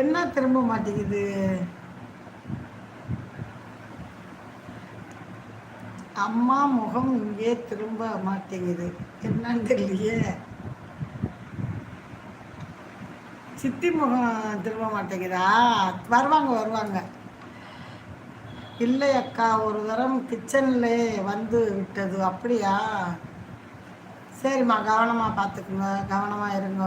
என்ன திரும்ப மாட்டேங்குது? அம்மா முகம் இங்கே திரும்ப மாட்டேங்குது. என்னன்னு தெரியலையே. சித்தி முகம் திரும்ப மாட்டேங்குதா? வருவாங்க வருவாங்க. இல்லை அக்கா ஒரு தரம் கிச்சனில் வந்து விட்டது. அப்படியா? சரிம்மா கவனமாக பார்த்துக்குங்க. கவனமாக இருங்க.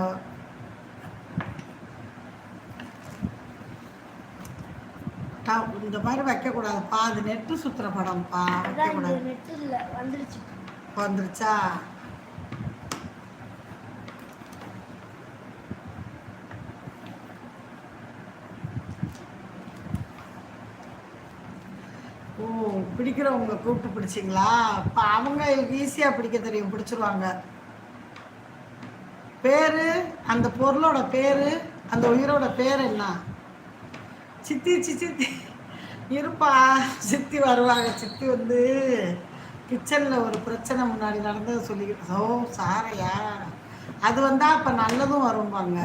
இந்த மாதிரி வைக்கக்கூடாதுப்பா அது நெட்டு சுற்றுற படம்ப்பா வைக்கக்கூடாது. இல்ல வந்துருச்சு. வந்துருச்சா? ஓ பிடிக்கிறவங்க கூப்பிட்டு பிடிச்சிங்களா? இப்போ அவங்க ஈஸியாக பிடிக்க தெரியும் பிடிச்சிருவாங்க. பேர் அந்த பொருளோட பேர் அந்த உயிரோட பேர் என்ன? சித்தி சித்தி இருப்பா. சித்தி வருவாங்க. சித்தி வந்து கிச்சனில் ஒரு பிரச்சனை முன்னாடி நடந்ததை சொல்லிக்கிட்டு ஓ சாரையா அது வந்தால் அப்போ நல்லதும் வரும்பாங்க.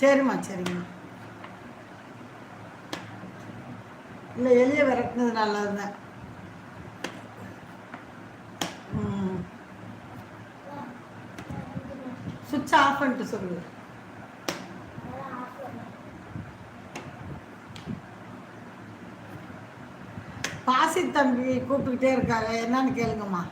சரிம்மா சரிம்மா. இல்லை எளிய விரட்டினது நல்லது தான் சுவிட்ச் ஆஃப் பண்ணிட்டு சொல்லுங்கள் பாசி தம்பி கூப்பிட்டுக்கிட்டே இருக்காங்க என்னன்னு கேளுங்கம்மா.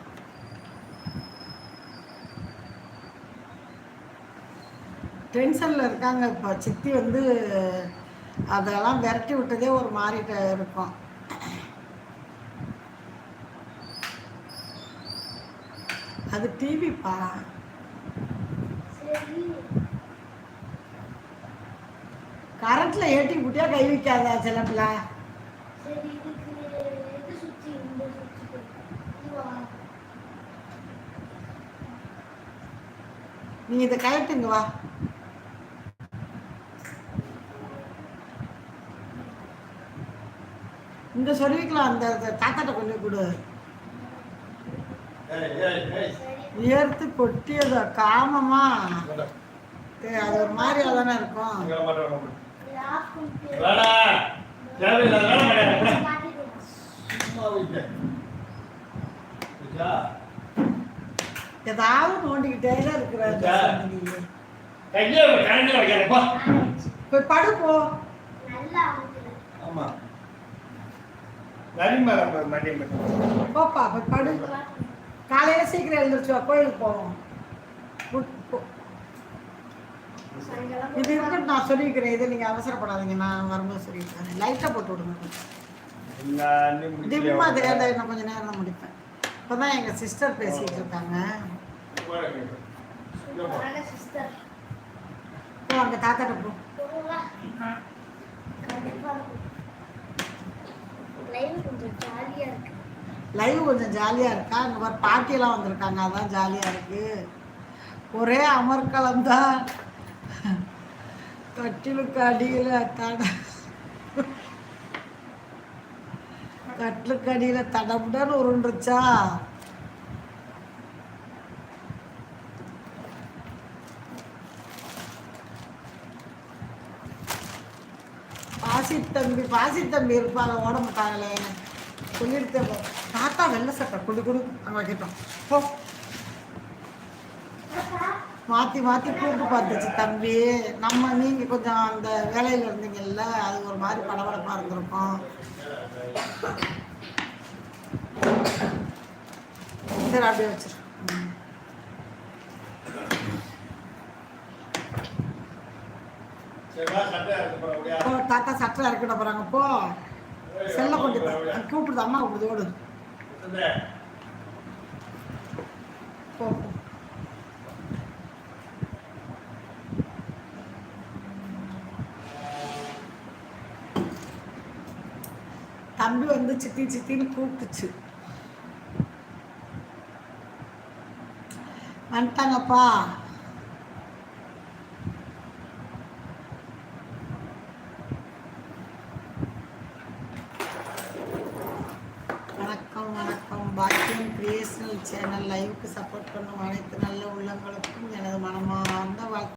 டென்ஷனில் இருக்காங்க இப்போ. சித்தி வந்து அதெல்லாம் விரட்டி விட்டதே ஒரு மாறிட்ட இருக்கும். அது டிவிப்பா சரி கரண்ட்ல ஏட்டி குட்டியா கை வைக்காதா சில பிள்ளை இதுக்கு எது சுத்தி இந்த சுத்தி இதுவா நீ இதை கயட்டுங்க வா. இந்த சொருவிக்கலாம் அந்த தாத்தாட்ட கொண்டு கொடு. ஏய், ஏய், ஏய். சரி உயர்த்து கொட்டியதா காமமா? அது ஒரு மாதிரியா தானே இருக்கும். இங்க ஏதாவது நோண்டிக்கிட்டே இருக்கிற இருக்கா? கையிலே வை, கரண்டிலே வைக்காத, போ. போய் படு போ. நல்லா அமுக்குது. ஆமா. போப்பா போய் படு. காலையில சீக்கிரம் எழுந்திரிச்சு வா கோயிலுக்கு போவோம். இது இருக்குன்னு நான் சொல்லிக்கிறேன் இது நீங்க அவசரப்படாதீங்க. நான் வரும்போது சொல்லிக்கிறேன் லைட்டா போட்டு விடுங்க? டிம்மா தெரியாத இன்னும் கொஞ்ச நேரம் தான் முடிப்பேன். இப்போதான் எங்க சிஸ்டர் பேசிட்டு இருக்காங்க. போ. அங்க தாத்தாட்ட போ. லைவ் கொஞ்சம் ஜாலியா இருக்கு. லைவ் கொஞ்சம் ஜாலியா இருக்கா? அங்க பாரு பாட்டியெல்லாம் வந்திருக்காங்க. அதான் ஜாலியா இருக்கு. ஒரே அமர்க்களம் தான். கட்டிலுக்கு அடியில தட கட்டிலுக்கு அடியில தடமுடன்னு உருண்டுச்சா பாசி தம்பி பாசி தம்பி இருப்பாங்க ஓட மாட்டாங்களே. சொல்லிட்டு தாத்தா வெள்ளை சட்டை குடு குடு அங்கே கேட்டோம். போ. மாற்றி மாற்றி கூப்பிட்டு பார்த்துச்சு தம்பி. நம்ம நீங்கள் கொஞ்சம் அந்த வேலையில் இருந்தீங்கல்ல அது ஒரு மாதிரி படபடப்பாக இருந்திருக்கும். சரி அப்படியே வச்சிரு. போ தாத்தா சட்டை இறக்கிட போகிறாங்க போ. செல்ல கொண்டு. கூப்பிடுது அம்மா கூப்பிடுது ஓடு. போ. தம்பி வந்து சித்தி சித்தின்னு கூப்பிட்டுச்சு. வந்துட்டாங்கப்பா. வணக்கம் கிரியேஷனல் சேனல் லைவுக்கு சப்போர்ட் பண்ணும் அனைத்து நல்ல உள்ளங்களுக்கும் எனது மனமார்ந்த வாழ்த்து.